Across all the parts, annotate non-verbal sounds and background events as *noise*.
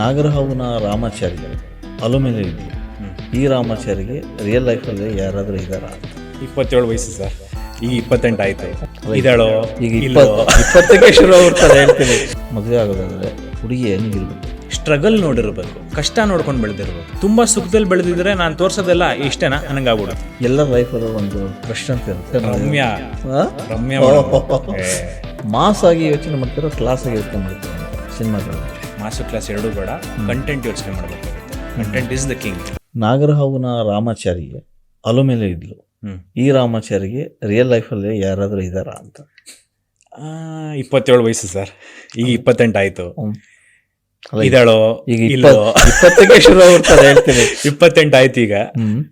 ನಾಗರಹಾವುನ ರಾಮಾಚಾರ್ಯ ಅಲುಮೇಲೆ ಇದ್ದೀವಿ ಈ ರಾಮಾಚಾರಿಗೆ ರಿಯಲ್ ಲೈಫಲ್ಲಿ ಯಾರಾದರೂ ಇದ್ದಾರಾ? ಇಪ್ಪತ್ತೇಳು ವಯಸ್ಸು ಸರ್. ಈಗ ಇಪ್ಪತ್ತೆಂಟು ಆಯ್ತು. ಇದಾಳೋ ಈಗ ಇಪ್ಪತ್ತಕ್ಕೆ ಶುರು ಆಗ್ತಾರೆ ಹೇಳ್ತೀನಿ. ಮದುವೆ ಆಗೋದಾದ್ರೆ ಹುಡುಗಿ ಹೆಂಗಿರ್ಬೇಕು ಸ್ಟ್ರಗಲ್ ನೋಡಿರ್ಬೇಕು ಕಷ್ಟ ನೋಡ್ಕೊಂಡು ಬೆಳೆದಿರ್ಬೇಕು. ತುಂಬಾ ಸುಖದಲ್ಲಿ ಬೆಳೆದಿದ್ರೆ ನಾನು ತೋರ್ಸೋದೆಲ್ಲ ಇಷ್ಟೇನಾ? ನನಗಾಗ್ಬಿಡುತ್ತೆ ಎಲ್ಲ ಲೈಫಲ್ಲಿ ಒಂದು ಕಷ್ಟ ಅಂತ ಇರುತ್ತೆ. ರಮ್ಯಾ. ರಮ್ಯ. ರಮ್ಯಾ ಮಾಸ್ ಆಗಿ ಯೋಚನೆ ಮಾಡ್ತಿರೋ ಕ್ಲಾಸ್ ಆಗಿ ಯೋಚನೆ ಮಾಡ್ತೀರೋ ಸಿನಿಮಾಗಳು? ಮಾಸ್ಟರ್ ಕ್ಲಾಸ್ ಎರಡೂ ಬೇಡ ಕಂಟೆಂಟ್ ಯೋಚನೆ ಮಾಡಬೇಕಾಗುತ್ತೆ. ಕಂಟೆಂಟ್ ಇಸ್ ದ ಕಿಂಗ್ ನಾಗರಹಾವುನ ರಾಮಾಚಾರಿಗೆ ಅಲುಮೇಲೆ ಇದ್ಲು. ಈ ರಾಮಾಚಾರಿಗೆ ರಿಯಲ್ ಲೈಫಲ್ಲಿ ಯಾರಾದರೂ ಇದ್ದಾರಾ ಅಂತ. ಆ, ಇಪ್ಪತ್ತೇಳು ವಯಸ್ಸು ಸರ್. ಈಗ ಇಪ್ಪತ್ತೆಂಟು ಆಯಿತು. ಇದಳೋ ಈಗ ಇಪ್ಪತ್ತಕ್ಕೆ ಶುರು ಹೇಳ್ತೀನಿ. ಇಪ್ಪತ್ತೆಂಟು ಆಯ್ತು ಈಗ. ಹ್ಮ್.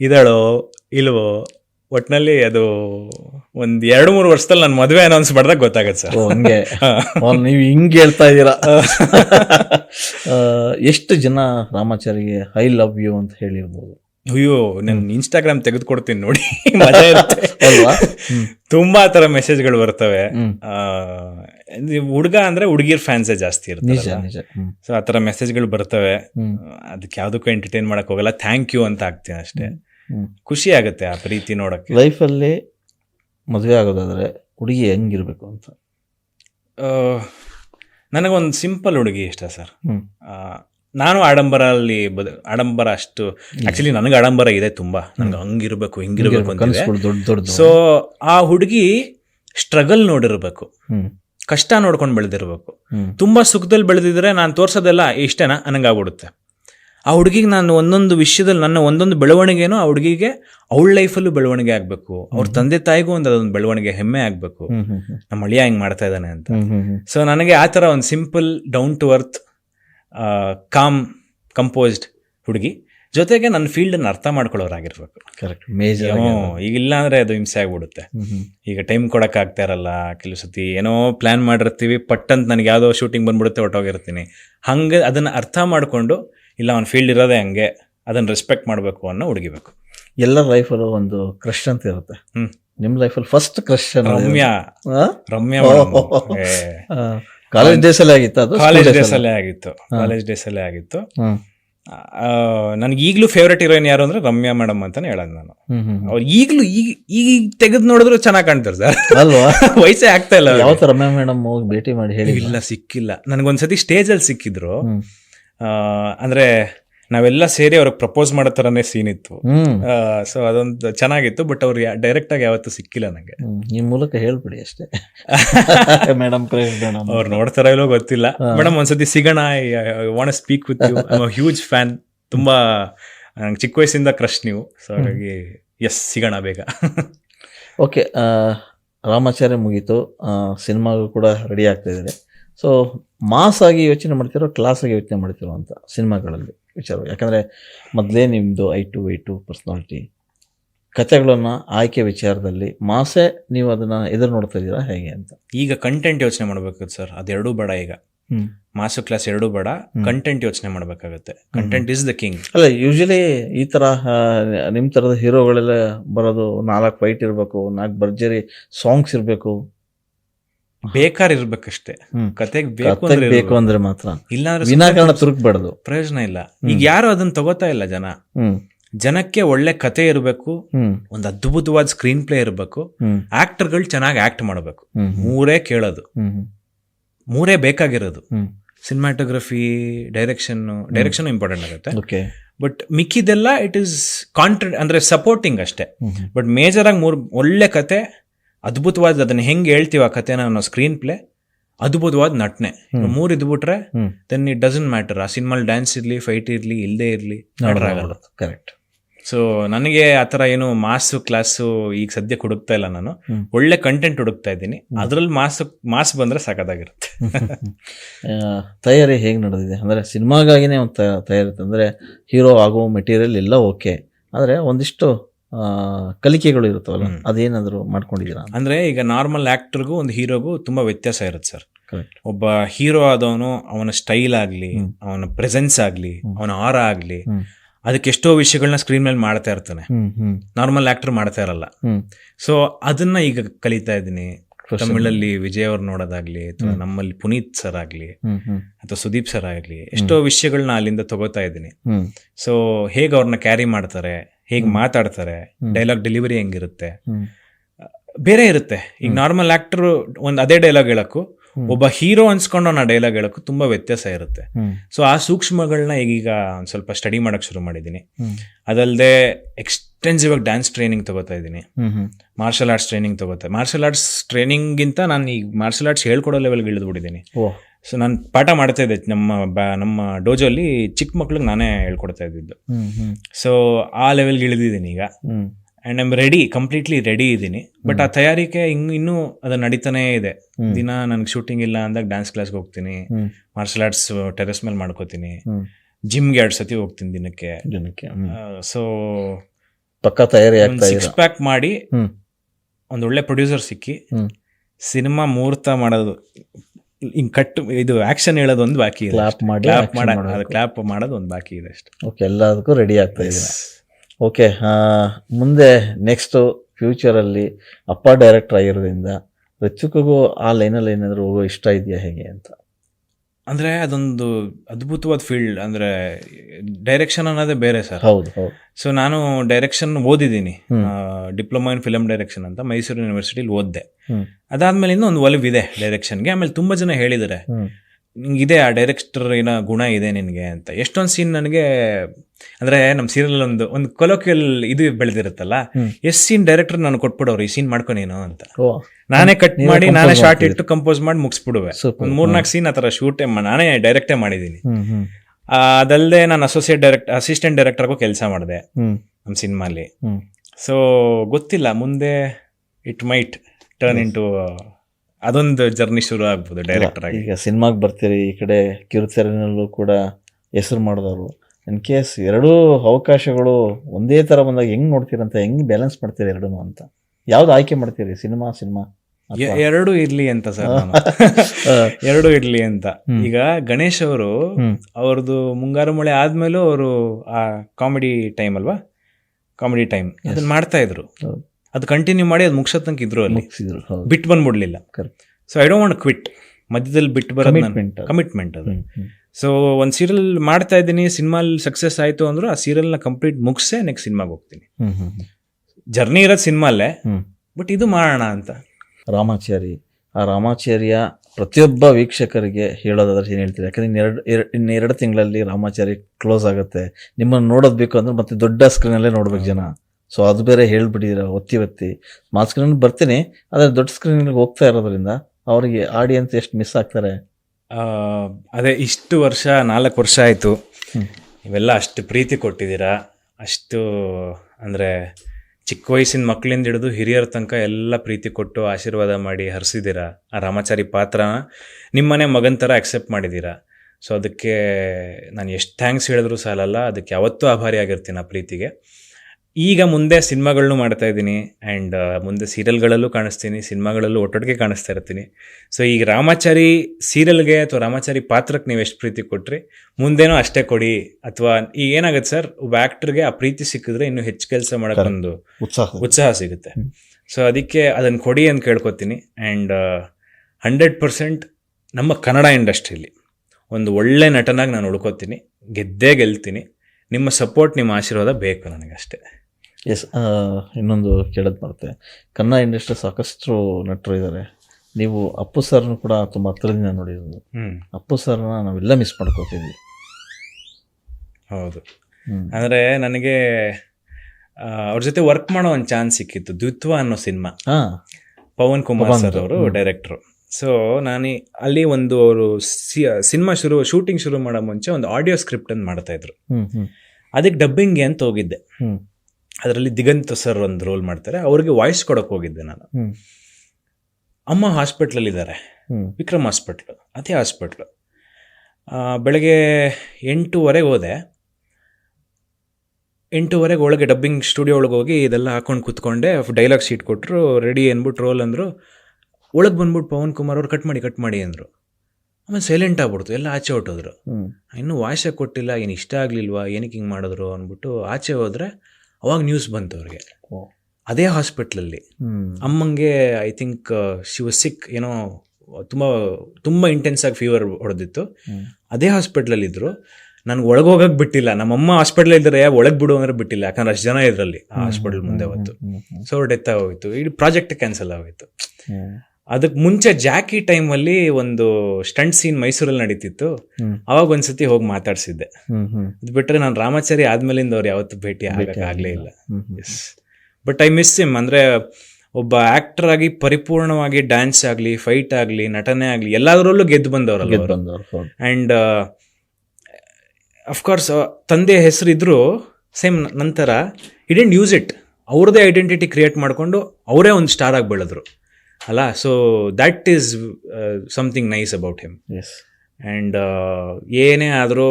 ಇದಾಳೋ ಇಲ್ವೋ? ಒಟ್ನಲ್ಲಿ ಅದು ಒಂದ್ ಎರಡು ಮೂರು ವರ್ಷದಲ್ಲಿ ನಾನು ಮದುವೆ ಅನೌನ್ಸ್ ಮಾಡಿದಾಗ ಗೊತ್ತಾಗತ್ತೆ ಸರ್. ಹಂಗೆ. ನೀವು ಹಿಂಗೆ ಹೇಳ್ತಾ ಇದ್ದೀರಾ? ಎಷ್ಟು ಜನ ರಾಮಾಚಾರಿಗೆ ಐ ಲವ್ ಯು ಅಂತ ಹೇಳಿರ್ಬೋದು? ಅಯ್ಯೋ ನಾನು ಇನ್ಸ್ಟಾಗ್ರಾಮ್ ತೆಗೆದುಕೊಡ್ತೀನಿ ನೋಡಿ ಮಜಾ ಇರುತ್ತೆ. ಅಲ್ವಾ. ತುಂಬಾ ತರ ಮೆಸೇಜ್ಗಳು ಬರ್ತವೆ. ಹುಡುಗ ಅಂದ್ರೆ ಹುಡುಗಿರ್ ಫ್ಯಾನ್ಸೇ ಜಾಸ್ತಿ ಹ್ಮ್. ಸೊ ಆ ತರ ಮೆಸೇಜ್ಗಳು ಬರ್ತವೆ. ಅದಕ್ಕೆ ಯಾವುದಕ್ಕೂ ಎಂಟರ್ಟೈನ್ ಮಾಡಕ್ ಹೋಗಲ್ಲ. ಥ್ಯಾಂಕ್ ಯು ಅಂತ ಆಗ್ತೀನಿ ಅಷ್ಟೇ. ಖುಷಿ ಆಗುತ್ತೆ ಆ ಪ್ರೀತಿ ನೋಡಕ್ಕೆ. ಲೈಫಲ್ಲಿ ಮದುವೆ ಆಗೋದಾದರೆ ಹುಡುಗಿ ಹೆಂಗಿರ್ಬೇಕು ಅಂತ? ನನಗೊಂದು ಸಿಂಪಲ್ ಹುಡುಗಿ ಇಷ್ಟ ಸರ್. ನಾನು ಆಡಂಬರ ಅಲ್ಲಿ ಬದ ಆಡಂಬರ ಅಷ್ಟು ಆ್ಯಕ್ಚುಲಿ ನನಗೆ ಆಡಂಬರ ಇದೆ ತುಂಬಾ. ನನಗೆ ಹಂಗಿರಬೇಕು ಹಿಂಗಿರ್ಬೇಕು ಅಂತ ಸೊ ಆ ಹುಡುಗಿ ಸ್ಟ್ರಗಲ್ ನೋಡಿರ್ಬೇಕು. ಕಷ್ಟ ನೋಡ್ಕೊಂಡು ಬೆಳೆದಿರ್ಬೇಕು. ತುಂಬ ತುಂಬಾ ಸುಖದಲ್ಲಿ ಬೆಳೆದಿದ್ರೆ ನಾನು ತೋರ್ಸೋದೆಲ್ಲ ಇಷ್ಟೇನಾ? ನನಗಾಗ್ಬಿಡುತ್ತೆ ಆ ಹುಡುಗಿಗೆ ನಾನು ಒಂದೊಂದು ವಿಷಯದಲ್ಲಿ ನನ್ನ ಒಂದೊಂದು ಬೆಳವಣಿಗೆನೂ ಆ ಹುಡುಗಿಗೆ ಅವಳ ಲೈಫಲ್ಲೂ ಬೆಳವಣಿಗೆ ಆಗಬೇಕು. ಅವ್ರ ತಂದೆ ತಾಯಿಗೂ ಒಂದು ಅದೊಂದು ಬೆಳವಣಿಗೆ ಹೆಮ್ಮೆ ಆಗಬೇಕು. ನಮ್ಮ ಅಳಿಯ ಹಿಂಗೆ ಮಾಡ್ತಾ ಇದ್ದಾನೆ ಅಂತ. ಸೊ ನನಗೆ ಆ ಥರ ಒಂದು simple down to earth calm composed ಹುಡುಗಿ ಜೊತೆಗೆ ನನ್ನ ಫೀಲ್ಡನ್ನು ಅರ್ಥ ಮಾಡ್ಕೊಳ್ಳೋರಾಗಿರ್ಬೇಕು. ಕರೆಕ್ಟ್ ಮೇಜರ್ ಈಗ ಇಲ್ಲ ಅಂದರೆ ಅದು ಹಿಂಸೆ ಆಗ್ಬಿಡುತ್ತೆ. ಈಗ ಟೈಮ್ ಕೊಡೋಕ್ಕಾಗ್ತಾ ಆಗ್ತಾ ಇರಲ್ಲ ಕೆಲವು ಸತಿ ಏನೋ ಪ್ಲಾನ್ ಮಾಡಿರ್ತೀವಿ ಪಟ್ ಅಂತ ನನಗೆ ಯಾವುದೋ ಶೂಟಿಂಗ್ ಬಂದ್ಬಿಡುತ್ತೆ ಹೊಟ್ಟೋಗಿರ್ತೀನಿ ಹಂಗೆ ಅದನ್ನ ಅರ್ಥ ಮಾಡ್ಕೊಂಡು ಇಲ್ಲ ಅವ್ನ ಫೀಲ್ಡ್ ಇರೋದೇ ಹಂಗೆ ಅದನ್ನು ರೆಸ್ಪೆಕ್ಟ್ ಮಾಡಬೇಕು ಅನ್ನೋ ಹುಡುಗಿಬೇಕು ಎಲ್ಲ ಲೈಫಲ್ಲೂ ಒಂದು ಕ್ರಶ್ ಅಂತ ಇರುತ್ತೆ. ನಿಮ್ಮ ನಿಮ್ ಲೈಫಲ್ಲಿ first crush Ramya. Ramya college days ಅಲ್ಲಿ ಆಗಿತ್ತು ಅದು? ಕಾಲೇಜ್ ಡೇಸ್ ಅಲ್ಲೇ? ಆಗಿತ್ತು. ಕಾಲೇಜ್ ಡೇಸ್ ಅಲ್ಲೇ ಆಗಿತ್ತು. ನನಗೆ ಈಗಲೂ ಫೇವ್ರೇಟ್ ಹೀರೋಯಿನ್ ಯಾರು ಅಂದ್ರೆ ರಮ್ಯಾ ಮೇಡಮ್ ಅಂತಾನೆ ಹೇಳೋದು ನಾನು. ಅವ್ರು ಈಗಲೂ ಈಗ ಈಗ ತೆಗೆದು ನೋಡಿದ್ರು ಚೆನ್ನಾಗಿ ಕಾಣ್ತಾರೆ ಸರ್. ಅಲ್ವಾ? *laughs* ವಯಸ್ಸೇ ಆಗ್ತಾ ಇಲ್ಲ ಯಾವತ್ತು ರಮ್ಯಾ ಮೇಡಮ್ ಹೋಗಿ ಭೇಟಿ ಮಾಡಿ ಹೇಳಿ ಇಲ್ಲ ಸಿಕ್ಕಿಲ್ಲ. ನನಗೊಂದ್ಸತಿ ಸ್ಟೇಜಲ್ಲಿ ಸಿಕ್ಕಿದ್ರು. ಅಂದ್ರೆ ನಾವೆಲ್ಲ ಸೇರಿ ಅವ್ರಿಗೆ ಪ್ರಪೋಸ್ ಮಾಡೋ ಥರನೇ ಸೀನ್ ಇತ್ತು. ಸೊ ಅದೊಂದು ಚೆನ್ನಾಗಿತ್ತು ಬಟ್ ಅವ್ರು ಡೈರೆಕ್ಟ್ ಆಗಿ ಯಾವತ್ತೂ ಸಿಕ್ಕಿಲ್ಲ ನಂಗೆ. ನಿಮ್ಮ ಮೂಲಕ ಹೇಳ್ಬಿಡಿ ಅಷ್ಟೇ. *laughs* ಮೇಡಮ್ ಅವ್ರು ನೋಡ್ತಾರ ಇಲ್ಲೋ ಗೊತ್ತಿಲ್ಲ. ಮೇಡಮ್ ಒಂದ್ಸತಿ ಸಿಗೋಣ want speak with you huge fan ತುಂಬಾ ನಂಗೆ ಚಿಕ್ಕ ವಯಸ್ಸಿಂದ ಕ್ರಶ್ ನೀವು. ಸೊ ಹಾಗಾಗಿ ಎಸ್ ಸಿಗೋಣ ಬೇಗ. ಓಕೆ ರಾಮಾಚಾರ್ಯ ಮುಗೀತು. ಸಿನಿಮಾಗೂ ಕೂಡ ರೆಡಿ ಆಗ್ತಾ ಇದ್ದಾರೆ ಸೊ ಮಾಸ್ ಆಗಿ ಯೋಚನೆ ಮಾಡ್ತಿರೋ ಕ್ಲಾಸ್ ಆಗಿ ಯೋಚನೆ ಮಾಡ್ತಿರೋ ಅಂತ ಸಿನಿಮಾಗಳಲ್ಲಿ ವಿಚಾರ ಯಾಕಂದರೆ ಮೊದಲೇ ನಿಮ್ಮದು I too I too personality. ಕಥೆಗಳನ್ನು ಆಯ್ಕೆ ವಿಚಾರದಲ್ಲಿ ಮಾಸೆ ನೀವು ಅದನ್ನು ಎದುರು ನೋಡ್ತಾ ಇದ್ದೀರಾ ಹೇಗೆ ಅಂತ. ಈಗ ಕಂಟೆಂಟ್ ಯೋಚನೆ ಮಾಡ್ಬೇಕು ಸರ್. ಅದೆರಡೂ ಬೇಡ ಈಗ. ಮಾಸ್ಟರ್ ಕ್ಲಾಸ್ ಎರಡೂ ಬೇಡ ಕಂಟೆಂಟ್ ಯೋಚನೆ ಮಾಡಬೇಕಾಗುತ್ತೆ. ಕಂಟೆಂಟ್ ಇಸ್ ದ ಕಿಂಗ್ ಅಲ್ಲ ಯೂಶಲಿ ಈ ಥರ ನಿಮ್ಮ ಥರದ ಹೀರೋಗಳೆಲ್ಲ ಬರೋದು ನಾಲ್ಕು ಫೈಟ್ ಇರಬೇಕು ನಾಲ್ಕು ಭರ್ಜರಿ ಸಾಂಗ್ಸ್ ಇರಬೇಕು. ಬೇಕಾರ್ ಇರ್ಬೇಕಷ್ಟೇ ಹ್ಮ್. ಕತೆಗೆ ಬೇಕು ಅಂದ್ರೆ ಬೇಕು ಅಂದರೆ ಮಾತ್ರ. ಇಲ್ಲ ವಿನಾಕಾರಣ ತುರುಕ್ಬಾರ್ದು. ಪ್ರಯೋಜನ ಇಲ್ಲ. ಈಗ ಯಾರು ಅದನ್ನ ತಗೋತಾ ಇಲ್ಲ ಜನ? ಜನಕ್ಕೆ ಒಳ್ಳೆ ಕತೆ ಇರಬೇಕು ಒಂದು ಅದ್ಭುತವಾದ ಸ್ಕ್ರೀನ್ ಪ್ಲೇ ಇರಬೇಕು ಆಕ್ಟರ್ಗಳು ಚೆನ್ನಾಗಿ ಆಕ್ಟ್ ಮಾಡಬೇಕು. ಮೂರೇ ಕೇಳೋದು. ಮೂರೇ ಬೇಕಾಗಿರೋದು. ಸಿನಿಮಾಟೋಗ್ರಫಿ ಡೈರೆಕ್ಷನ್ ಡೈರೆಕ್ಷನ್ ಇಂಪಾರ್ಟೆಂಟ್ ಆಗುತ್ತೆ. ಓಕೆ ಬಟ್ ಮಿಕ್ಕಿದೆಲ್ಲ ಇಟ್ ಈಸ್ ಕಾಂಟ್ರ ಅಂದ್ರೆ ಸಪೋರ್ಟಿಂಗ್ ಅಷ್ಟೇ. ಬಟ್ ಮೇಜರ್ ಆಗಿ ಮೂರು ಒಳ್ಳೆ ಕತೆ ಅದ್ಭುತವಾದ ಅದನ್ನ ಹೆಂಗೆ ಹೇಳ್ತೀವಿ ಆ ಕಥೆನ ಅನ್ನೋ ಸ್ಕ್ರೀನ್ ಪ್ಲೇ ಅದ್ಭುತವಾದ ನಟನೆ. ಮೂರು ಇದ್ಬಿಟ್ರೆ ದೆನ್ ಇಟ್ ಡಸಂಟ್ ಮ್ಯಾಟರ್ ಆ ಸಿನಿಮಾಲ್ ಡ್ಯಾನ್ಸ್ ಇರ್ಲಿ ಫೈಟ್ ಇರ್ಲಿ ಇಲ್ಲದೆ ಇರ್ಲಿ ಆಗಲ್ಲ. ಕರೆಕ್ಟ್ ಸೊ ನನಗೆ ಆ ಥರ ಏನು ಮಾಸು ಕ್ಲಾಸು ಈಗ ಸದ್ಯ ಹುಡುಕ್ತಾ ಇಲ್ಲ ನಾನು. ಒಳ್ಳೆ ಕಂಟೆಂಟ್ ಹುಡುಕ್ತಾ ಇದ್ದೀನಿ. ಅದರಲ್ಲಿ ಮಾಸ್ ಮಾಸ್ ಬಂದ್ರೆ ಸಾಕಾಗಿರುತ್ತೆ *laughs* ತಯಾರಿ ಹೇಗೆ ನಡೆದಿದೆ? ಅಂದರೆ ಸಿನಿಮಾಗಾಗಿನೇ ಒಂದು ತಯಾರಿ ಅಂದರೆ ಹೀರೋ ಆಗೋ ಮೆಟೀರಿಯಲ್ ಎಲ್ಲ ಓಕೆ ಆದರೆ ಒಂದಿಷ್ಟು ಕಲಿಕೆಗಳು ಇರುತ್ತವಲ್ಲ ಅದೇನಾದ್ರು ಮಾಡ್ಕೊಂಡಿದ್ದೀರಾ ಅಂದ್ರೆ ಈಗ ನಾರ್ಮಲ್ ಆಕ್ಟರ್ಗೂ ಒಂದು ಹೀರೋಗೂ ತುಂಬಾ ವ್ಯತ್ಯಾಸ ಇರುತ್ತೆ ಸರ್ ಒಬ್ಬ ಹೀರೋ ಆದವನು ಅವನ ಸ್ಟೈಲ್ ಆಗಲಿ ಅವನ ಪ್ರೆಸೆನ್ಸ್ ಆಗಲಿ ಅವನ ಆರ ಆಗಲಿ ಅದಕ್ಕೆ ಎಷ್ಟೋ ವಿಷಯಗಳನ್ನ ಸ್ಕ್ರೀನ್ ಮೇಲೆ ಮಾಡ್ತಾ ಇರ್ತಾನೆ. ನಾರ್ಮಲ್ ಆಕ್ಟರ್ ಮಾಡ್ತಾ ಇರಲ್ಲ. ಸೊ ಅದನ್ನ ಈಗ ಕಲಿತಾ ಇದ್ದೀನಿ. ತಮಿಳಲ್ಲಿ ವಿಜಯ್ ಅವ್ರು ನೋಡೋದಾಗ್ಲಿ ಅಥವಾ ನಮ್ಮಲ್ಲಿ ಪುನೀತ್ ಸರ್ ಆಗ್ಲಿ ಅಥವಾ ಸುದೀಪ್ ಸರ್ ಆಗ್ಲಿ ಎಷ್ಟೋ ವಿಷಯಗಳನ್ನ ಅಲ್ಲಿಂದ ತಗೋತಾ ಇದ್ದೀನಿ. ಸೊ ಹೇಗೆ ಅವ್ರನ್ನ ಕ್ಯಾರಿ ಮಾಡ್ತಾರೆ? ಹೇಗೆ ಮಾತಾಡ್ತಾರೆ ಡೈಲಾಗ್ ಡೆಲಿವರಿ ಹೆಂಗಿರುತ್ತೆ ಬೇರೆ ಇರುತ್ತೆ. ಈಗ. ನಾರ್ಮಲ್ ಆಕ್ಟರ್ ಒಂದು ಅದೇ ಡೈಲಾಗ್ ಹೇಳಕ್ಕೂ ಒಬ್ಬ ಹೀರೋ ಅನ್ಸ್ಕೊಂಡು ನಾ ಡೈಲಾಗ್ ಹೇಳಕ್ಕೂ ತುಂಬಾ ವ್ಯತ್ಯಾಸ ಇರುತ್ತೆ. ಸೊ ಆ ಸೂಕ್ಷ್ಮಗಳನ್ನ ಈಗೀಗ ಒಂದು ಸ್ವಲ್ಪ ಸ್ಟಡಿ ಮಾಡಕ್ ಶುರು ಮಾಡಿದ್ದೀನಿ. ಅದಲ್ಲದೆ ಎಕ್ಸ್ಟೆನ್ಸಿವ್ ಆಗಿ ಡ್ಯಾನ್ಸ್ ಟ್ರೈನಿಂಗ್ ತಗೋತಾ ಇದ್ದೀನಿ. ಮಾರ್ಷಲ್ ಆರ್ಟ್ಸ್ ಟ್ರೈನಿಂಗ್ ತಗೋತಾ ಮಾರ್ಷಲ್ ಆರ್ಟ್ಸ್ ಟ್ರೈನಿಂಗ್ಗಿಂತ ನಾನು ಈಗ ಮಾರ್ಷಲ್ ಆರ್ಟ್ಸ್ ಹೇಳ್ಕೊಡೋ ಲೆವೆಲ್ಗೆ ಇಳಿದ್ಬಿಟ್ಟಿದ್ದೀನಿ. ಸೊ ನಾನು ಪಾಠ ಮಾಡ್ತಾ ಇದ್ದೆ ನಮ್ಮ ಬ- ನಮ್ಮ ಡೋಜೋಲ್ಲಿ ಚಿಕ್ಕ ಮಕ್ಳಿಗೆ ನಾನೇ ಹೇಳ್ಕೊಡ್ತಾ ಇದ್ದಿದ್ದು. ಸೊ ಆ ಲೆವೆಲ್ಗೆ ಇಳಿದಿದ್ದೀನಿ ಈಗ. And and I'm ready completely ready ಇದ್ದೀನಿ. ಬಟ್ ಆ ತಯಾರಿಕೆ ಇನ್ನು ಇನ್ನೂ ಅದು ನಡೀತಾನೇ ಇದೆ. ದಿನ ನನಗೆ ಶೂಟಿಂಗ್ ಇಲ್ಲ ಅಂದಾಗ ಡ್ಯಾನ್ಸ್ ಕ್ಲಾಸ್ಗೆ ಹೋಗ್ತೀನಿ. ಮಾರ್ಷಲ್ ಆರ್ಟ್ಸ್ ಟೆರೆಸ್ ಮೇಲೆ ಮಾಡ್ಕೋತೀನಿ. ಜಿಮ್ಗೆ ಎರಡು ಸತಿ ಹೋಗ್ತೀನಿ ದಿನಕ್ಕೆ. ದಿನಕ್ಕೆ ಸೊ ಪಕ್ಕ ತಯಾರಿ ಸಿಕ್ಸ್ ಪ್ಯಾಕ್ ಮಾಡಿ ಒಂದು ಒಳ್ಳೆ ಪ್ರೊಡ್ಯೂಸರ್ ಸಿಕ್ಕಿ ಸಿನಿಮಾ ಮುಹೂರ್ತ ಮಾಡೋದು. ಹಿಂಗ್ ಕಟ್ ಇದು ಆಕ್ಷನ್ ಹೇಳೋದು ಒಂದು ಬಾಕಿ ಇದೆ ಕ್ಲಾಪ್ ಮಾಡಿ ಕ್ಲಾಪ್ action ಅದು ಮಾಡ್ಬೇಕು. ಕ್ಲಾಪ್ ಮಾಡೋದು ಒಂದು ಬಾಕಿ ಇದೆ ಅಷ್ಟೇ. ಓಕೆ ಎಲ್ಲದಕ್ಕೂ ರೆಡಿ ಆಗ್ತಾ ಇದೆ. ಓಕೆ ಮುಂದೆ ನೆಕ್ಸ್ಟು ಫ್ಯೂಚರಲ್ಲಿ ಅಪ್ಪ ಡೈರೆಕ್ಟರ್ ಆಗಿರೋದ್ರಿಂದ ಋತ್ವಿಕ್ಗೂ ಆ ಲೈನಲ್ಲಿ ಏನಾದರೂ ಹೋಗೋ ಇಷ್ಟ ಇದೆಯಾ ಹೇಗೆ ಅಂತ? ಅಂದ್ರೆ ಅದೊಂದು ಅದ್ಭುತವಾದ ಫೀಲ್ಡ್ ಅಂದ್ರೆ ಡೈರೆಕ್ಷನ್ ಅನ್ನೋದೇ ಬೇರೆ ಸರ್ ಹೌದು ಹೌದು. ಸೊ ನಾನು ಡೈರೆಕ್ಷನ್ ಓದಿದ್ದೀನಿ. ಡಿಪ್ಲೊಮಾ ಇನ್ ಫಿಲಮ್ ಡೈರೆಕ್ಷನ್ ಅಂತ ಮೈಸೂರು ಯೂನಿವರ್ಸಿಟಿಲಿ ಓದಿದೆ. ಅದಾದ್ಮೇಲೆ ಇನ್ನೂ ಒಂದು ಒಲವಿದೆ ಡೈರೆಕ್ಷನ್ಗೆ ಆಮೇಲೆ ತುಂಬಾ ಜನ ಹೇಳಿದ್ದಾರೆ. ಹ್ಮ್ ಇದೆ ಆ ಡೈರೆಕ್ಟರ್ ಏನ ಗುಣ ಇದೆ ನಿನಗೆ ಅಂತ. ಎಷ್ಟೊಂದು ಸೀನ್ ನನಗೆ ಅಂದ್ರೆ ನಮ್ಮ ಸೀರಿಯಲ್ ಒಂದು ಒಂದು ಕೊಲೋಕಿಯಲ್ ಇದು ಬೆಳೆದಿರುತ್ತಲ್ಲ. ಎಷ್ಟು ಸೀನ್ ಡೈರೆಕ್ಟರ್ ನಾನು ಕೊಟ್ಬಿಡೋರು ಈ ಸೀನ್ ಮಾಡ್ಕೊ ನೀನು ಅಂತ. ನಾನೇ ಕಟ್ ಮಾಡಿ ನಾನೇ ಶಾರ್ಟ್. ಇಟ್ಟು ಕಂಪೋಸ್ ಮಾಡಿ ಮುಗಿಸ್ಬಿಡುವೆ. ಒಂದು ಮೂರ್ನಾಲ್ಕು ಸೀನ್ ಆ ಥರ ಶೂಟ್ ನಾನೇ ಡೈರೆಕ್ಟೇ ಮಾಡಿದ್ದೀನಿ. ಅದಲ್ಲದೆ ನಾನು ಅಸೋಸಿಯೇಟ್ ಡೈರೆಕ್ಟ್ ಅಸಿಸ್ಟೆಂಟ್ ಡೈರೆಕ್ಟರ್ಗೂ ಕೆಲಸ ಮಾಡಿದೆ ನಮ್ಮ ಸಿನಿಮಾಲಿ ಸೊ ಗೊತ್ತಿಲ್ಲ ಮುಂದೆ ಇಟ್ ಮೈಟ್ ಟರ್ನ್ ಇಂಟು ಅದೊಂದು ಜರ್ನಿ ಶುರು ಆಗ್ಬೋದು ಡೈರೆಕ್ಟರ್ ಆಗಿ. ಈಗ ಸಿನಿಮಾಗೆ ಬರ್ತೀರಿ ಈ ಕಡೆ ಕಿರುತೆರೆನಲ್ಲೂ ಕೂಡ ಹೆಸರು ಮಾಡಿದವರು. ಇನ್ ಕೇಸ್ ಎರಡೂ ಅವಕಾಶಗಳು ಒಂದೇ ಥರ ಬಂದಾಗ ಹೆಂಗ್ ನೋಡ್ತೀರಂತ ಹೆಂಗೆ ಬ್ಯಾಲೆನ್ಸ್ ಮಾಡ್ತೀರಿ ಎರಡೂ ಅಂತ? ಯಾವ್ದು ಆಯ್ಕೆ ಮಾಡ್ತೀರಿ ಸಿನಿಮಾ ಸಿನಿಮಾ ಎರಡು ಇರ್ಲಿ ಅಂತ ಸರ್ *laughs* ಎರಡು ಇರ್ಲಿ ಅಂತ. ಈಗ ಗಣೇಶ್ ಅವರು ಅವ್ರದ್ದು ಮುಂಗಾರು ಮಳೆ ಆದ್ಮೇಲೂ ಅವರು ಆ ಕಾಮಿಡಿ ಟೈಮ್ ಅಲ್ವಾ? ಕಾಮಿಡಿ ಟೈಮ್ ಅದನ್ನ ಮಾಡ್ತಾ ಇದ್ರು. ಅದು ಕಂಟಿನ್ಯೂ ಮಾಡಿ ಅದು ಮುಗಿಸೋ ತನಕ ಇದ್ರು ಅಲ್ಲಿ ಬಿಟ್ ಹೌದು ಬಿಟ್ಟು ಬಂದ್ಬಿಡ್ಲಿಲ್ಲ Correct. So I don't want quit ಮಧ್ಯದಲ್ಲಿ ಬಿಟ್ಟು ಬರೋದು Commitment ಅದು. ಕಮಿಟ್ಮೆಂಟ್ ಅದು ಹ್ಮ್, ಹ್ಮ್. ಸೊ ಒಂದು ಸೀರಿಯಲ್ ಮಾಡ್ತಾ ಇದ್ದೀನಿ ಸಿನಿಮಾಲ್ ಸಕ್ಸಸ್ ಆಯಿತು ಅಂದ್ರು ಆ ಸೀರಿಯಲ್ನ ಕಂಪ್ಲೀಟ್ ಮುಗಿಸೇ ನೆಕ್ಸ್ಟ್ ಸಿನಿಮಾಗೆ ಹೋಗ್ತೀನಿ ಹ್ಮ್, ಹ್ಮ್, ಹ್ಮ್. ಜರ್ನಿ ಇರೋದು ಸಿನಿಮಾಲ್ಲೇ ಹ್ಮ್. ಬಟ್ ಇದು ಮಾಡೋಣ ಅಂತ ರಾಮಾಚಾರಿ ಆ ರಾಮಾಚಾರ್ಯ ಪ್ರತಿಯೊಬ್ಬ ವೀಕ್ಷಕರಿಗೆ ಹೇಳೋದಾದ್ರೆ ಏನು ಹೇಳ್ತೀರಿ ಯಾಕಂದ್ರೆ ಇನ್ನೆರಡು ಎರಡು ಇನ್ನೆರಡು ತಿಂಗಳಲ್ಲಿ ರಾಮಾಚಾರಿ ಕ್ಲೋಸ್ ಆಗುತ್ತೆ ನಿಮ್ಮನ್ನು ನೋಡೋದು ಬೇಕು ಅಂದ್ರೆ ಮತ್ತೆ ದೊಡ್ಡ ಸ್ಕ್ರೀನಲ್ಲೇ ನೋಡ್ಬೇಕು ಜನ ಸೊ ಅದು ಬೇರೆ ಹೇಳಿಬಿಟ್ಟಿದ್ದೀರ ಒತ್ತಿ ಒತ್ತಿ. ಸ್ಮಾಲ್ ಸ್ಕ್ರೀನ್ ಬರ್ತೀನಿ ಆದರೆ ದೊಡ್ಡ ಸ್ಕ್ರೀನ್ಗೆ ಹೋಗ್ತಾ ಇರೋದ್ರಿಂದ ಅವರಿಗೆ ಆಡಿಯನ್ಸ್ ಎಷ್ಟು ಮಿಸ್ ಆಗ್ತಾರೆ? ಅದೇ ಇಷ್ಟು ವರ್ಷ ನಾಲ್ಕು ವರ್ಷ ಆಯಿತು. ಇವೆಲ್ಲ ಅಷ್ಟು ಪ್ರೀತಿ ಕೊಟ್ಟಿದ್ದೀರಾ? ಅಷ್ಟು ಅಂದರೆ ಚಿಕ್ಕ ವಯಸ್ಸಿನ ಮಕ್ಕಳಿಂದ ಹಿಡಿದು ಹಿರಿಯರ ತನಕ ಎಲ್ಲ ಪ್ರೀತಿ ಕೊಟ್ಟು ಆಶೀರ್ವಾದ ಮಾಡಿ ಹರಿಸಿದ್ದೀರಾ? ಆ ರಾಮಾಚಾರಿ ಪಾತ್ರನ ನಿಮ್ಮನೆ ಮಗನ ಥರ ಅಕ್ಸೆಪ್ಟ್ ಮಾಡಿದ್ದೀರಾ? ಸೊ ಅದಕ್ಕೆ ನಾನು ಎಷ್ಟು ಥ್ಯಾಂಕ್ಸ್ ಹೇಳಿದ್ರು ಸಾಲಲ್ಲ ಅದಕ್ಕೆ ಯಾವತ್ತೂ ಆಭಾರಿ ಆಗಿರ್ತೀನಿ ಆ ಪ್ರೀತಿಗೆ. ಈಗ ಮುಂದೆ ಸಿನಿಮಾಗಳನ್ನು ಮಾಡ್ತಾ ಇದ್ದೀನಿ. ಆ್ಯಂಡ್ ಮುಂದೆ ಸೀರಿಯಲ್ಗಳಲ್ಲೂ ಕಾಣಿಸ್ತೀನಿ ಸಿನಿಮಾಗಳಲ್ಲೂ ಒಟ್ಟೊಟ್ಟಿಗೆ ಕಾಣಿಸ್ತಾ ಇರ್ತೀನಿ. ಸೊ ಈಗ ರಾಮಾಚಾರಿ ಸೀರಿಯಲ್ಗೆ ಅಥವಾ ರಾಮಾಚಾರಿ ಪಾತ್ರಕ್ಕೆ ನೀವು ಎಷ್ಟು ಪ್ರೀತಿ ಕೊಟ್ರಿ? ಮುಂದೇನೋ ಅಷ್ಟೇ ಕೊಡಿ. ಅಥವಾ ಈಗ ಏನಾಗುತ್ತೆ ಸರ್? ಒಬ್ಬ ಆ್ಯಕ್ಟರ್ಗೆ ಆ ಪ್ರೀತಿ ಸಿಕ್ಕಿದ್ರೆ ಇನ್ನೂ ಹೆಚ್ಚು ಕೆಲಸ ಮಾಡೋಕ್ಕೊಂದು ಉತ್ಸಾಹ ಉತ್ಸಾಹ ಸಿಗುತ್ತೆ. ಸೊ ಅದಕ್ಕೆ ಅದನ್ನು ಕೊಡಿ ಅಂತ ಕೇಳ್ಕೊತೀನಿ. ಆ್ಯಂಡ್ ಹಂಡ್ರೆಡ್ ಪರ್ಸೆಂಟ್ ನಮ್ಮ ಕನ್ನಡ ಇಂಡಸ್ಟ್ರೀಲಿ ಒಂದು ಒಳ್ಳೆ ನಟನಾಗಿ ನಾನು ಉಳ್ಕೊತೀನಿ. ಗೆದ್ದೇ ಗೆಲ್ತೀನಿ. ನಿಮ್ಮ ಸಪೋರ್ಟ್ ನಿಮ್ಮ ಆಶೀರ್ವಾದ ಬೇಕು ನನಗಷ್ಟೇ. ಎಸ್ ಇನ್ನೊಂದು ಕೇಳೋದು ಬರುತ್ತೆ. ಕನ್ನಡ ಇಂಡಸ್ಟ್ರಿ ಸಾಕಷ್ಟು ನಟರು ಇದ್ದಾರೆ ನೀವು ಅಪ್ಪು ಸರ್ನು ಕೂಡ ತುಂಬ ಹತ್ರದಿಂದ ನೋಡಿರೋದು. ಹ್ಞೂ ಅಪ್ಪು ಸರ್ನ ನಾವೆಲ್ಲ ಮಿಸ್ ಮಾಡ್ಕೋತಿದ್ವಿ ಹೌದು. ಅಂದ್ರೆ ನನಗೆ ಅವ್ರ ಜೊತೆ ವರ್ಕ್ ಮಾಡೋ ಒಂದು ಚಾನ್ಸ್ ಸಿಕ್ಕಿತ್ತು. ದ್ವಿತ್ವ ಅನ್ನೋ ಸಿನಿಮಾ. ಹಾ. ಪವನ್ ಕುಮಾರ್ ಸರ್ ಅವರು ಡೈರೆಕ್ಟರ್ ಸೊ ನಾನು ಅಲ್ಲಿ ಒಂದು ಅವರು ಸಿನಿಮಾ ಶುರು ಶೂಟಿಂಗ್ ಶುರು ಮಾಡೋ ಮುಂಚೆ ಒಂದು ಆಡಿಯೋ ಸ್ಕ್ರಿಪ್ಟ್ ಅನ್ನು ಮಾಡ್ತಾ ಇದ್ರು. ಅದಕ್ಕೆ ಡಬ್ಬಿಂಗ್ಗೆ ಅಂತ ಹೋಗಿದ್ದೆ. ಅದರಲ್ಲಿ ದಿಗಂತ ಸರ್ ಒಂದು ರೋಲ್ ಮಾಡ್ತಾರೆ. ಅವರಿಗೆ ವಾಯ್ಸ್ ಕೊಡೋಕೆ ಹೋಗಿದ್ದೆ ನಾನು. ಅಮ್ಮ ಹಾಸ್ಪಿಟ್ಲಲ್ಲಿ ಇದ್ದಾರೆ ಹ್ಮ್. ವಿಕ್ರಮ್ ಹಾಸ್ಪಿಟ್ಲು ಅದೇ ಹಾಸ್ಪಿಟ್ಲು. ಬೆಳಗ್ಗೆ ಎಂಟೂವರೆಗೆ ಹೋದೆ. ಎಂಟೂವರೆಗೆ ಒಳಗೆ ಡಬ್ಬಿಂಗ್ ಸ್ಟುಡಿಯೋ ಒಳಗೆ ಹೋಗಿ ಇದೆಲ್ಲ ಹಾಕೊಂಡು ಕೂತ್ಕೊಂಡೆ. ಡೈಲಾಗ್ ಶೀಟ್ ಕೊಟ್ಟರು ರೆಡಿ ಅಂದ್ಬಿಟ್ಟು ರೋಲ್ ಅಂದರು. ಒಳಗೆ ಬಂದ್ಬಿಟ್ಟು ಪವನ್ ಕುಮಾರ್ ಅವ್ರು ಕಟ್ ಮಾಡಿ ಕಟ್ ಮಾಡಿ ಅಂದರು. ಆಮೇಲೆ ಸೈಲೆಂಟ್ ಆಗ್ಬಿಡ್ತು ಎಲ್ಲ ಆಚೆ ಹೊಟ್ಟೋದ್ರು ಇನ್ನೂ ವಾಯ್ಸೇ ಕೊಟ್ಟಿಲ್ಲ ಏನು ಇಷ್ಟ ಆಗಲಿಲ್ವಾ ಏನಕ್ಕೆ ಹಿಂಗೆ ಮಾಡಿದ್ರು ಅಂದ್ಬಿಟ್ಟು ಆಚೆ ಹೋದರೆ ಅವಾಗ ನ್ಯೂಸ್ ಬಂತು ಅವ್ರಿಗೆ ಅದೇ ಹಾಸ್ಪಿಟ್ಲಲ್ಲಿ ಅಮ್ಮಂಗೆ I think she was sick ಏನೋ ತುಂಬ ತುಂಬ ಇಂಟೆನ್ಸ್ ಆಗಿ ಫೀವರ್ ಹೊಡೆದಿತ್ತು. ಅದೇ ಹಾಸ್ಪಿಟ್ಲಲ್ಲಿ ಇದ್ರು. ನನ್ಗೆ ಒಳಗೆ ಹೋಗಕ್ಕೆ ಬಿಟ್ಟಿಲ್ಲ. ನಮ್ಮಮ್ಮ ಹಾಸ್ಪಿಟ್ಲ್ ಇದ್ರೆ ಒಳಗೆ ಬಿಡು ಅಂದ್ರೆ ಬಿಟ್ಟಿಲ್ಲ. ಯಾಕಂದ್ರೆ ಅಷ್ಟು ಜನ ಇದ್ರಲ್ಲಿ ಆ ಹಾಸ್ಪಿಟಲ್ ಮುಂದೆ ಅವತ್ತು ಸೊ ಡೆತ್ ಆಗೋಯ್ತು. ಇಡೀ ಪ್ರಾಜೆಕ್ಟ್ ಕ್ಯಾನ್ಸಲ್ ಆಗೋಯ್ತು. ಅದಕ್ಕೆ ಮುಂಚೆ ಜಾಕಿ ಟೈಮಲ್ಲಿ ಒಂದು ಸ್ಟಂಟ್ ಸೀನ್ ಮೈಸೂರಲ್ಲಿ ನಡೀತಿತ್ತು. ಅವಾಗ ಒಂದ್ಸತಿ ಹೋಗಿ ಮಾತಾಡ್ಸಿದ್ದೆ. ಇದು ಅದು ಬಿಟ್ರೆ ನಾನು ರಾಮಾಚಾರಿ ಆದ್ಮೇಲಿಂದ ಅವ್ರು ಯಾವತ್ತು ಭೇಟಿ ಆಗಲೇ ಇಲ್ಲ. ಬಟ್ ಐ ಮಿಸ್ ಹಿಮ್ ಅಂದ್ರೆ ಒಬ್ಬ ಆಕ್ಟರ್ ಆಗಿ ಪರಿಪೂರ್ಣವಾಗಿ ಡ್ಯಾನ್ಸ್ ಆಗಲಿ ಫೈಟ್ ಆಗಲಿ ನಟನೆ ಆಗಲಿ ಎಲ್ಲದರಲ್ಲೂ ಗೆದ್ದು ಬಂದವರಲ್ಲ ಅಂಡ್ ಬಂದವ್ರು ಹೌದು. ಆ್ಯಂಡ್ ಅಫ್ಕೋರ್ಸ್ ತಂದೆ ಹೆಸರು ಇದ್ರು ಸೇಮ್ ನಂತರ ಇಡೆಂಟ್ ಯೂಸ್ ಇಟ್ ಅವ್ರದೇ ಐಡೆಂಟಿಟಿ ಕ್ರಿಯೇಟ್ ಮಾಡಿಕೊಂಡು ಅವರೇ ಒಂದು ಸ್ಟಾರ್ ಆಗಿ ಬೆಳೆದ್ರು. ಅಲ್ಲ so that is something nice about him yes and ಏನೇ ಆದರೂ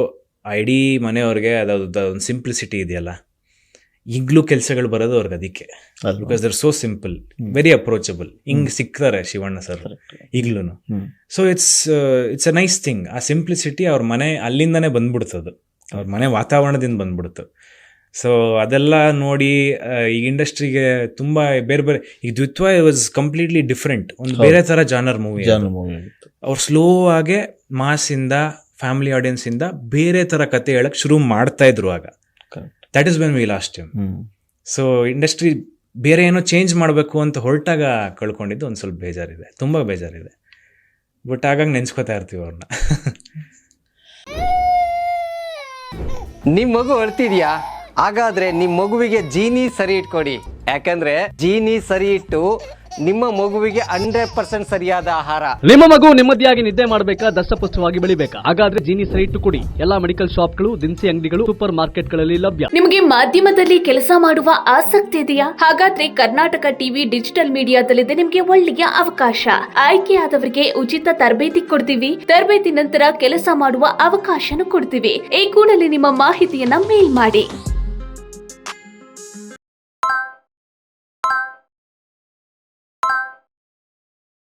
ಇಡೀ ಮನೆಯವ್ರಿಗೆ ಅದಾದ ಒಂದು ಸಿಂಪ್ಲಿಸಿಟಿ ಇದೆಯಲ್ಲ ಈಗಲೂ ಕೆಲಸಗಳು ಬರೋದು ಅವ್ರಿಗೆ ಅದಕ್ಕೆ. Because they're so simple very approachable ಹಿಂಗೆ ಸಿಕ್ತಾರೆ ಶಿವಣ್ಣ ಸರ್ ಈಗ್ಲೂ so it's it's a nice thing ಆ ಸಿಂಪ್ಲಿಸಿಟಿ ಅವ್ರ ಮನೆ ಅಲ್ಲಿಂದನೇ ಬಂದ್ಬಿಡ್ತದು. ಅವ್ರ ಮನೆ ವಾತಾವರಣದಿಂದ ಬಂದ್ಬಿಡ್ತು ಸೊ ಅದೆಲ್ಲ ನೋಡಿ ಈ ಇಂಡಸ್ಟ್ರಿಗೆ ತುಂಬಾ ಬೇರೆ ಬೇರೆ ಈಗ ದ್ವಿತ್ವ ವಾಸ್ ಕಂಪ್ಲೀಟ್ಲಿ ಡಿಫ್ರೆಂಟ್ ಒಂದು ಬೇರೆ ತರ ಜಾನರ್ ಮೂವಿ ಅವ್ರು ಸ್ಲೋ ಆಗಿ ಮಾಸಿಂದ ಫ್ಯಾಮಿಲಿ ಆಡಿಯನ್ಸ್ ಇಂದ ಬೇರೆ ತರ ಕತೆ ಹೇಳಕ್ ಶುರು ಮಾಡ್ತಾ ಇದ್ರು ಆಗ. That is been we last time so industry ಬೇರೆ ಏನೋ ಚೇಂಜ್ ಮಾಡಬೇಕು ಅಂತ ಹೊರಟಾಗ ಕಳ್ಕೊಂಡಿದ್ದು ಒಂದು ಸ್ವಲ್ಪ ಬೇಜಾರಿದೆ. ತುಂಬ ಬೇಜಾರಿದೆ. ಬಟ್ ಆಗಾಗ ನೆನ್ಸ್ಕೊತಾ ಇರ್ತೀವಿ ಅವ್ರನ್ನ ನಿಮ್ಮ ಮಗು ಅಳ್ತಿದ್ಯಾ ಹಾಗಾದ್ರೆ ನಿಮ್ ಮಗುವಿಗೆ ಜೀನಿ ಸರಿ ಇಟ್ಕೊಡಿ. ಯಾಕಂದ್ರೆ ಜೀನಿ ಸರಿ ಇಟ್ಟು ನಿಮ್ಮ ಮಗುವಿಗೆ ಹಂಡ್ರೆಡ್ ಪರ್ಸೆಂಟ್ ಸರಿಯಾದ ಆಹಾರ. ನಿಮ್ಮ ಮಗು ನೆಮ್ಮದಿಯಾಗಿ ನಿದ್ದೆ ಮಾಡಬೇಕಾ ದಷ್ಟಪುಷ್ಟವಾಗಿ ಬೆಳಿಬೇಕಾ? ಹಾಗಾದ್ರೆ ಜೀನಿ ಸರಿ ಇಟ್ಟು ಕೊಡಿ. ಎಲ್ಲಾ ಮೆಡಿಕಲ್ ಶಾಪ್ಗಳು ದಿನಸಿ ಅಂಗಡಿಗಳು ಸೂಪರ್ ಮಾರ್ಕೆಟ್ಗಳಲ್ಲಿ ಲಭ್ಯ. ನಿಮಗೆ ಮಾಧ್ಯಮದಲ್ಲಿ ಕೆಲಸ ಮಾಡುವ ಆಸಕ್ತಿ ಇದೆಯಾ? ಹಾಗಾದ್ರೆ ಕರ್ನಾಟಕ ಟಿವಿ ಡಿಜಿಟಲ್ ಮೀಡಿಯಾದಲ್ಲಿದೆ ನಿಮಗೆ ಒಳ್ಳೆಯ ಅವಕಾಶ. ಆಯ್ಕೆಯಾದವರಿಗೆ ಉಚಿತ ತರಬೇತಿ ಕೊಡ್ತೀವಿ. ತರಬೇತಿ ನಂತರ ಕೆಲಸ ಮಾಡುವ ಅವಕಾಶನೂ ಕೊಡ್ತೀವಿ. ಈ ಕೂಡಲೇ ನಿಮ್ಮ ಮಾಹಿತಿಯನ್ನ ಮೇಲ್ ಮಾಡಿ.